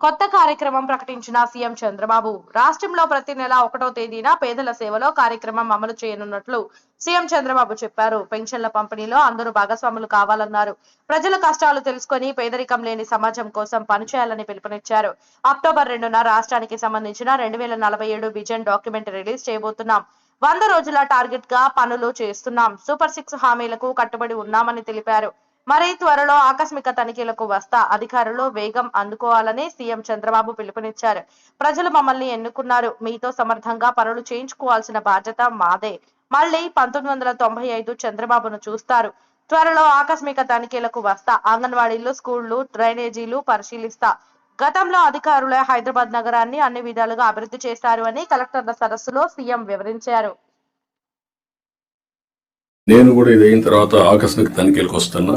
కొత్త కార్యక్రమం ప్రకటించిన సీఎం చంద్రబాబు. రాష్ట్రంలో ప్రతి నెల ఒకటో తేదీన పేదల సేవలో కార్యక్రమం అమలు చేయనున్నట్లు సీఎం చంద్రబాబు చెప్పారు. పెన్షన్ల పంపిణీలో అందరూ భాగస్వాములు కావాలన్నారు. ప్రజల కష్టాలు తెలుసుకొని పేదరికం లేని సమాజం కోసం పనిచేయాలని పిలుపునిచ్చారు. అక్టోబర్ రెండున రాష్ట్రానికి సంబంధించిన రెండు వేల నలభై ఏడు విజన్ డాక్యుమెంట్ రిలీజ్ చేయబోతున్నాం. వంద రోజుల టార్గెట్గా పనులు చేస్తున్నాం. సూపర్ సిక్స్ హామీలకు కట్టుబడి ఉన్నామని తెలిపారు. మరీ త్వరలో ఆకస్మిక తనిఖీలకు వస్తా అధికారులు వేగం అందుకోవాలని సీఎం చంద్రబాబు పిలుపునిచ్చారు. ప్రజలు మమ్మల్ని ఎన్నుకున్నారు. మీతో సమర్థంగా పనులు చేయించుకోవాల్సిన బాధ్యత మాదే. మళ్ళీ పంతొమ్మిది వందల తొంభై ఐదు చంద్రబాబును చూస్తారు. త్వరలో ఆకస్మిక తనిఖీలకు వస్తా. అంగన్వాడీలు స్కూళ్ళు డ్రైనేజీలు పరిశీలిస్తా. గతంలో అధికారులే హైదరాబాద్ నగరాన్ని అన్ని విధాలుగా అభివృద్ధి చేశారు అని కలెక్టర్ల సదస్సులో సీఎం వివరించారు. నేను కూడా ఇది అయిన తర్వాత ఆకస్మిక తనిఖీలకు వస్తున్నా.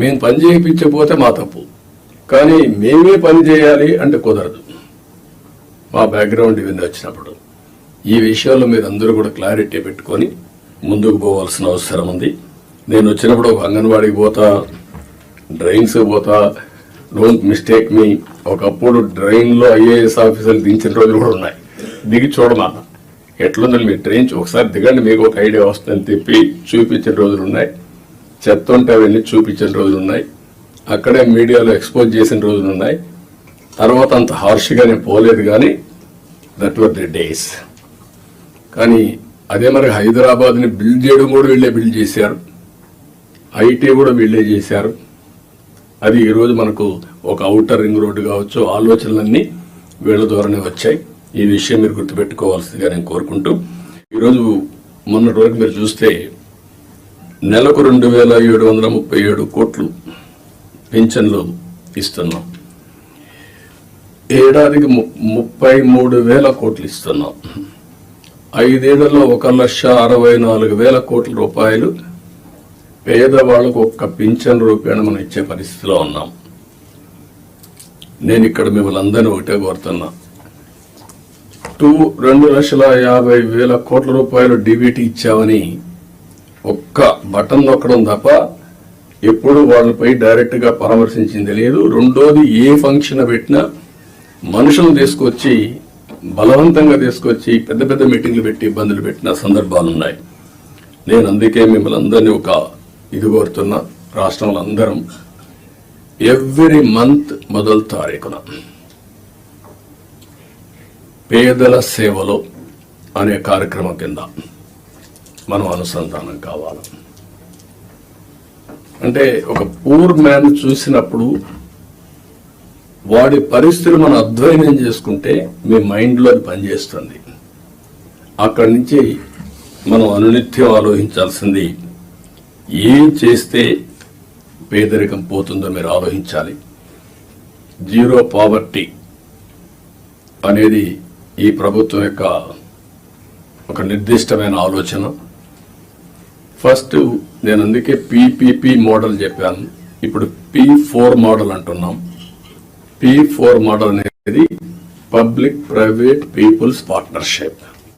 మేము పని చేయించకపోతే మా తప్పు. కానీ మేమే పని చేయాలి అంటే కుదరదు. మా బ్యాక్గ్రౌండ్ ఇవన్నీ వచ్చినప్పుడు. ఈ విషయాల్లో మీరు అందరూ కూడా క్లారిటీ పెట్టుకొని ముందుకు పోవాల్సిన అవసరం ఉంది. నేను వచ్చినప్పుడు ఒక అంగన్వాడికి పోతా డ్రైన్స్ పోతా. డోంట్ మిస్టేక్ మీ ఒకప్పుడు డ్రైన్లో ఐఏఎస్ ఆఫీసర్లు దించిన రోజులు కూడా ఉన్నాయి. దిగి చూడమా ఎట్లుందో మీ ట్రైన్ ఒకసారి దిగండి మీకు ఒక ఐడియా వస్తుందని చెప్పి చూపించిన రోజులు ఉన్నాయి. చెత్త ఉంటే అవన్నీ చూపించిన రోజులు ఉన్నాయి. అక్కడే మీడియాలో ఎక్స్పోజ్ చేసిన రోజులు ఉన్నాయి. తర్వాత అంత హార్ష్గా నేను పోలేదు కానీ దట్ వర్ ది డేస్ కానీ అదే మరి హైదరాబాద్ని బిల్డ్ చేయడం కూడా వీళ్ళే బిల్డ్ చేశారు. ఐటీ కూడా వీళ్ళే చేశారు. అది ఈరోజు మనకు ఒక అవుటర్ రింగ్ రోడ్డు కావచ్చు ఆలోచనలన్నీ వీళ్ళ ద్వారానే వచ్చాయి. ఈ విషయం మీరు గుర్తుపెట్టుకోవాల్సిందిగా నేను కోరుకుంటూ ఈరోజు మొన్నటి వరకు మీరు చూస్తే నెలకు రెండు వేల ఏడు వందల ముప్పై ఏడు కోట్లు పింఛన్లు ఇస్తున్నాం. ఏడాదికి ము- ముప్పై మూడు వేల కోట్లు ఇస్తున్నాం. ఐదేళ్ళలో ఒక లక్ష అరవై నాలుగు వేల కోట్ల రూపాయలు పేదవాళ్ళకు ఒక్క పింఛన్ రూపేణ మనం ఇచ్చే పరిస్థితిలో ఉన్నాం. నేను ఇక్కడ మిమ్మల్ని అందరినీ ఒకటే కోరుతున్నా. టూ రెండు లక్షల యాభై వేల కోట్ల రూపాయలు డిబిటీ ఇచ్చామని ఒక్క బటన్ నొక్కడం తప్ప ఎప్పుడు వాళ్ళపై డైరెక్ట్గా పరామర్శించింది లేదు రెండోది ఏ ఫంక్షన్ పెట్టినా మనుషులను తీసుకొచ్చి బలవంతంగా తీసుకొచ్చి పెద్ద పెద్ద మీటింగ్లు పెట్టి ఇబ్బందులు పెట్టిన సందర్భాలు ఉన్నాయి. నేను అందుకే మిమ్మల్ని అందరినీ ఒక ఇది కోరుతున్నా. రాష్ట్రంలో అందరం ఎవ్రీ మంత్ మొదలు తారీఖున పేదల సేవలో అనే కార్యక్రమం కింద మనం అనుసంధానం కావాలి. అంటే ఒక పూర్ మ్యాన్ చూసినప్పుడు వాడి పరిస్థితులు మనం అధ్వయనం చేసుకుంటే మీ మైండ్లో అది పనిచేస్తుంది. అక్కడి నుంచి మనం అనునిత్యం ఆలోచించాల్సింది ఏం చేస్తే పేదరికం పోతుందో మీరు ఆలోచించాలి. జీరో పావర్టీ అనేది ఈ ప్రభుత్వం యొక్క ఒక నిర్దిష్టమైన ఆలోచన. ఫస్ట్ నేను అందుకే పీపీపీ మోడల్ చెప్పాను. ఇప్పుడు పీ ఫోర్ మోడల్ అంటున్నాం. పీ ఫోర్ మోడల్ అనేది పబ్లిక్ ప్రైవేట్ పీపుల్స్ పార్ట్నర్షిప్.